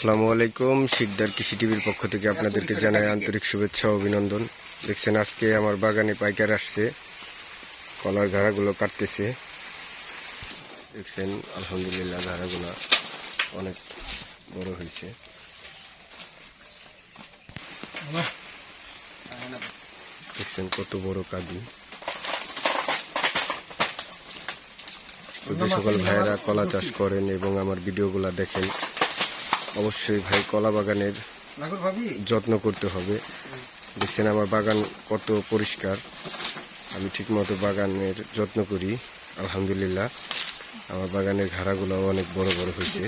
আসসালামু আলাইকুম। শিকদার কৃষি টিভির পক্ষ থেকে আপনাদেরকে জানাই আন্তরিক শুভেচ্ছা অভিনন্দন। দেখছেন, আজকে আমার বাগানে পাইকার আসছে। কলার ঘাড়াগুলো কাটতেছে। দেখছেন, আলহামদুলিল্লাহ ঘাড়াগুলো অনেক বড় হয়েছে। দেখছেন, কত বড় কাদি। যে সকল ভাইয়েরা কলা চাষ করেন এবং আমার ভিডিওগুলো দেখেন অবশ্যই ভাই কলা বাগানের যত্ন করতে হবে। দেখছেন আমার বাগান কত পরিষ্কার। আমি ঠিকমতো বাগানের যত্ন করি আলহামদুলিল্লাহ। আমার বাগানের ঘাড়াগুলো অনেক বড় বড় হয়েছে।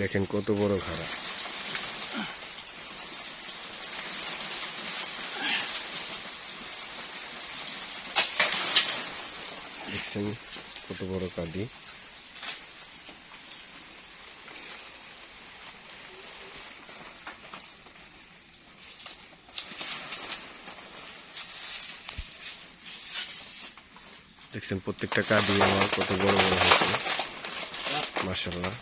দেখেন কত বড় ঘাড়া। দেখছেন কত বড় কাদি। দেখছেন, প্রত্যেকটা কাদি আমার কত বড় বড় হয়েছে। মার্শাল্লাহ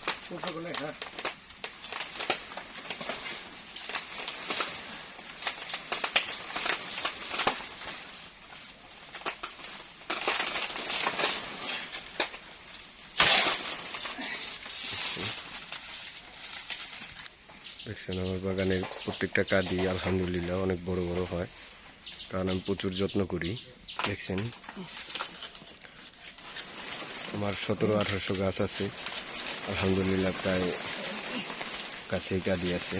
দেখছেন, আমার বাগানের প্রত্যেকটা কাদি আলহামদুলিল্লাহ অনেক বড় বড় হয়। কারণ আমি প্রচুর যত্ন করি। দেখছেন? আমার সতেরো, আঠারোশো গাছ আছে। আলহামদুলিল্লাহ প্রায় কাছেই কাদি আছে।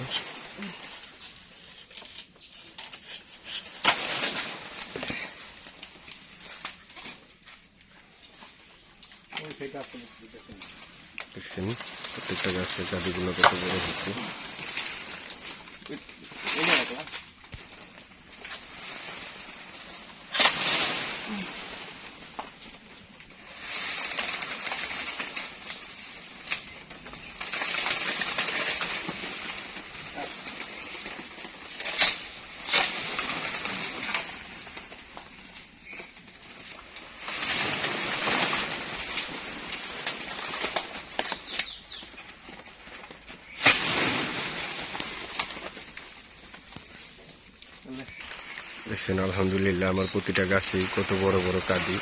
দেখছেন? প্রত্যেকটা গাছের কাদিগুলো কত বড় হচ্ছে দেখছেন, আলহামদুলিল্লাহ, আমার প্রতিটা গাছেই কত বড় বড় কাদি।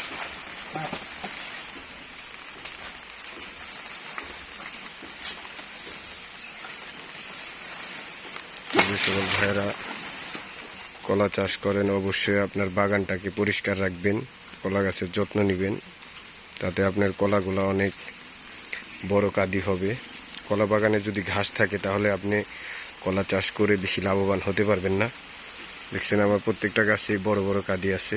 সকল ভাইয়েরা কলা চাষ করেন, অবশ্যই আপনার বাগানটাকে পরিষ্কার রাখবেন, কলা গাছের যত্ন নেবেন, তাতে আপনার কলাগুলো অনেক বড় কাদি হবে। কলা বাগানে যদি ঘাস থাকে, তাহলে আপনি কলা চাষ করে বেশি লাভবান হতে পারবেন না। দেখছেন আমার প্রত্যেকটা গাছে বড় বড় কাদি আছে।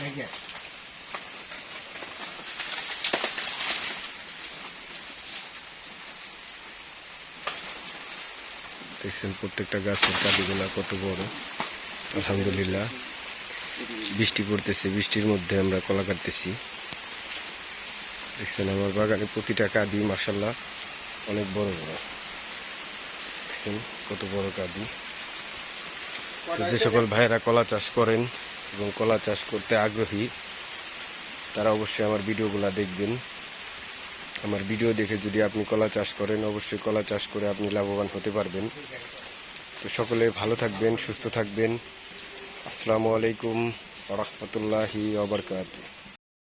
দেখে দেখছেন প্রত্যেকটা গাছের কাদিগুলা কত বড়। আলহামদুলিল্লাহ। বৃষ্টি পড়তেছে, বৃষ্টির মধ্যে আমরা কলা কাটতেছি। দেখছেন আমার বাগানে প্রতিটা কাদি মাসাল্লাহ অনেক বড় বড়। দেখছেন কত বড় কাদি। যে সকল ভাইয়েরা কলা চাষ করেন এবং কলা চাষ করতে আগ্রহী, তারা অবশ্যই আমার ভিডিওগুলো দেখবেন। আমার ভিডিও দেখে যদি আপনি কলা চাষ করেন, অবশ্যই কলা চাষ করে আপনি লাভবান হতে পারবেন। তো সকলে ভালো থাকবেন, সুস্থ থাকবেন। আসসালামু আলাইকুম রহমতুল্লাহি ওবরকাত